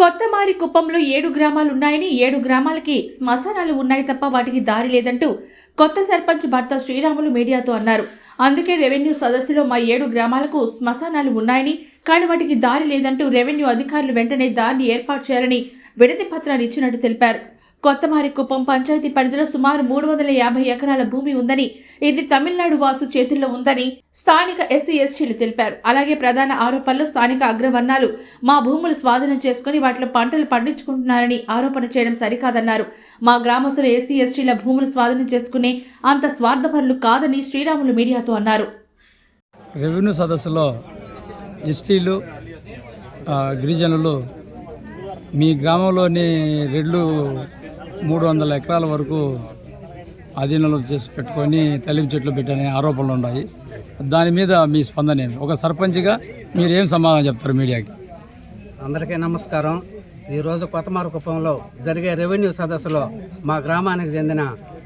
కొత్తమారి కుప్పంలో ఏడు గ్రామాలు ఉన్నాయని ఏడు గ్రామాలకి శ్మశానాలు ఉన్నాయి తప్ప వాటికి దారి లేదంటూ కొత్త సర్పంచ్ భర్త శ్రీరాములు మీడియాతో అన్నారు. అందుకే రెవెన్యూ సదస్సులో మా ఏడు గ్రామాలకు శ్మశానాలు ఉన్నాయని కానీ వాటికి దారి లేదంటూ రెవెన్యూ అధికారులు వెంటనే దారిని ఏర్పాటు చేయాలని విడతి పత్రాలు ఇచ్చినట్టు తెలిపారు. కొత్తమారి కుప్పం పంచాయతీ పరిధిలో సుమారు మూడు వందల యాభై ఎకరాల భూమి ఉందని ఇది తమిళనాడు వాసు చేతుల్లో ఉందని స్థానిక ఎస్సీ ఎస్టీలు తెలిపారు. అలాగే ప్రధాన ఆరోపణలు స్థానిక అగ్రవర్ణాలు మా భూములు స్వాధీనం చేసుకుని వాటిలో పంటలు పండించుకుంటున్నారని ఆరోపణ చేయడం సరికాదన్నారు. మా గ్రామస్తులు ఎస్సీ ఎస్టీల భూములు స్వాధీనం చేసుకునే అంత స్వార్థపరులు కాదని శ్రీరాములు మీడియాతో అన్నారు. రెవెన్యూ సదస్సులో ఎస్టీలు గిరిజనులు మీ గ్రామంలోని రెడ్లు మూడు వందల ఎకరాల వరకు అధీనంలో చేసి పెట్టుకొని తల్లి చెట్లు పెట్టనే ఆరోపణలు ఉన్నాయి. దాని మీద మీ స్పందన ఏమి ఒక సర్పంచ్గా మీరు ఏం సమాధానం చెప్తారు మీడియాకి? అందరికీ నమస్కారం. ఈరోజు కొత్తమారుకుప్పంలో జరిగే రెవెన్యూ సదస్సులో మా గ్రామానికి చెందిన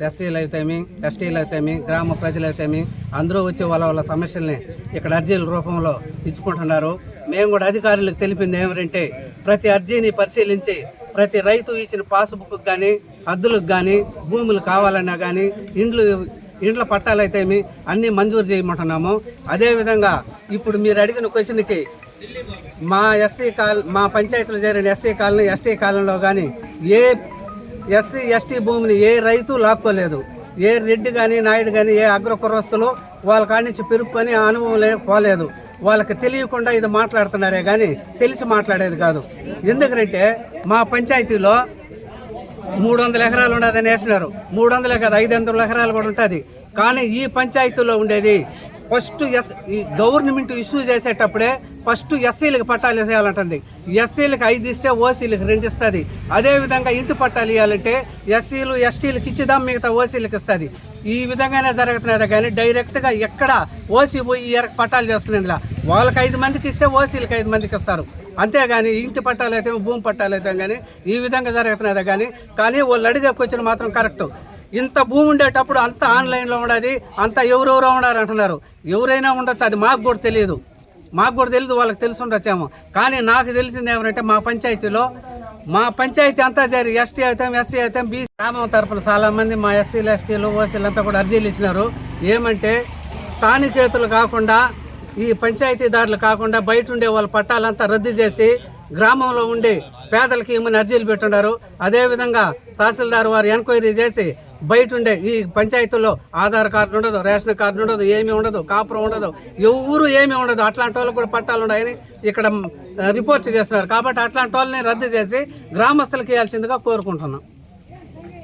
ఎస్సీలు అయితేమి ఎస్టీలు అయితేమి గ్రామ ప్రజలు అయితేమి అందరూ వచ్చి వాళ్ళ వాళ్ళ సమస్యల్ని ఇక్కడ అర్జీల రూపంలో ఇచ్చుకుంటున్నారు. మేము కూడా అధికారులకు తెలిపింది ఏమిటంటే ప్రతి అర్జీని పరిశీలించి ప్రతి రైతు ఇచ్చిన పాస్బుక్ కానీ హద్దులకు కానీ భూములు కావాలన్నా కానీ ఇండ్లు ఇండ్ల పట్టాలైతేమి అన్నీ మంజూరు చేయమంటున్నాము. అదేవిధంగా ఇప్పుడు మీరు అడిగిన క్వశ్చన్కి మా ఎస్సీ కాల్ మా పంచాయతీలు చేరిన ఎస్సీ కాలనీ ఎస్టీ కాలనీలో కానీ ఏ ఎస్సీ ఎస్టీ భూమిని ఏ రైతు లాక్కోలేదు. ఏ రెడ్డి కానీ నాయుడు కానీ ఏ అగ్రకురవస్తులు వాళ్ళ కాడి నుంచి పెరుక్కొని ఆ అనుభవం లేకపోలేదు వాళ్ళకి తెలియకుండా ఇది మాట్లాడుతున్నారే కానీ తెలిసి మాట్లాడేది కాదు. ఎందుకంటే మా పంచాయతీలో మూడు వందల ఎకరాలు ఉండదని వేసినారు. మూడు వందలే కాదు ఐదు వందల ఎకరాలు కూడా ఉంటుంది. కానీ ఈ పంచాయతీలో ఉండేది ఫస్ట్ ఎస్ ఈ గవర్నమెంట్ ఇష్యూ చేసేటప్పుడే ఫస్ట్ ఎస్సీలకు పట్టాలు వేసేయాలంటుంది. ఎస్సీలకు ఐదు ఇస్తే ఓసీలకు రెండు ఇస్తుంది. అదేవిధంగా ఇంటి పట్టాలు ఇవ్వాలంటే ఎస్సీలు ఎస్టీలకు ఇచ్చిదాం మిగతా ఓసీలకు ఇస్తుంది. ఈ విధంగానే జరుగుతున్నది కానీ డైరెక్ట్గా ఎక్కడ ఓసీ పోయి ఈ పట్టాలు చేసుకునేదిలా? వాళ్ళకి ఐదు మందికి ఇస్తే ఓసీలకు ఐదు మందికి ఇస్తారు. అంతేగాని ఇంటి పట్టాలు అయితే భూమి పట్టాలు అయితే కానీ ఈ విధంగా జరుగుతున్నది కానీ కానీ వాళ్ళు అడిగే క్వశ్చన్ మాత్రం కరెక్ట్. ఇంత భూమి ఉండేటప్పుడు అంత ఆన్లైన్లో ఉండదు అంత ఎవరెవరో ఉన్నారు అంటున్నారు. ఎవరైనా ఉండొచ్చు అది మాకు కూడా తెలియదు మాకు కూడా తెలియదు వాళ్ళకి తెలిసి ఉండొచ్చేమో. కానీ నాకు తెలిసింది ఏమంటే మా పంచాయతీలో మా పంచాయతీ అంతా జరిగి ఎస్టీ అవుతాం ఎస్సీ అవుతాం బీసీ గ్రామం తరపున చాలా మంది మా ఎస్సీలు ఎస్టీలు ఓసీలు అంతా కూడా అర్జీలు ఇచ్చినారు. ఏమంటే స్థానికేతులు కాకుండా ఈ పంచాయతీదారులు కాకుండా బయట ఉండే వాళ్ళ పట్టాలంతా రద్దు చేసి గ్రామంలో ఉండి పేదలకి ఏమైనా అర్జీలు పెట్టున్నారు. అదేవిధంగా తహసీల్దార్ వారు ఎంక్వైరీ చేసి బయట ఉండే ఈ పంచాయతీల్లో ఆధార్ కార్డు ఉండదు రేషన్ కార్డు ఉండదు ఏమీ ఉండదు కాపురం ఉండదు ఎవరు ఏమీ ఉండదు. అట్లాంటి వాళ్ళకి కూడా పట్టాలు ఉన్నాయని ఇక్కడ రిపోర్ట్ చేస్తున్నారు. కాబట్టి అట్లాంటి వాళ్ళని రద్దు చేసి గ్రామస్తులకు ఇవ్వాల్సిందిగా కోరుకుంటున్నాం.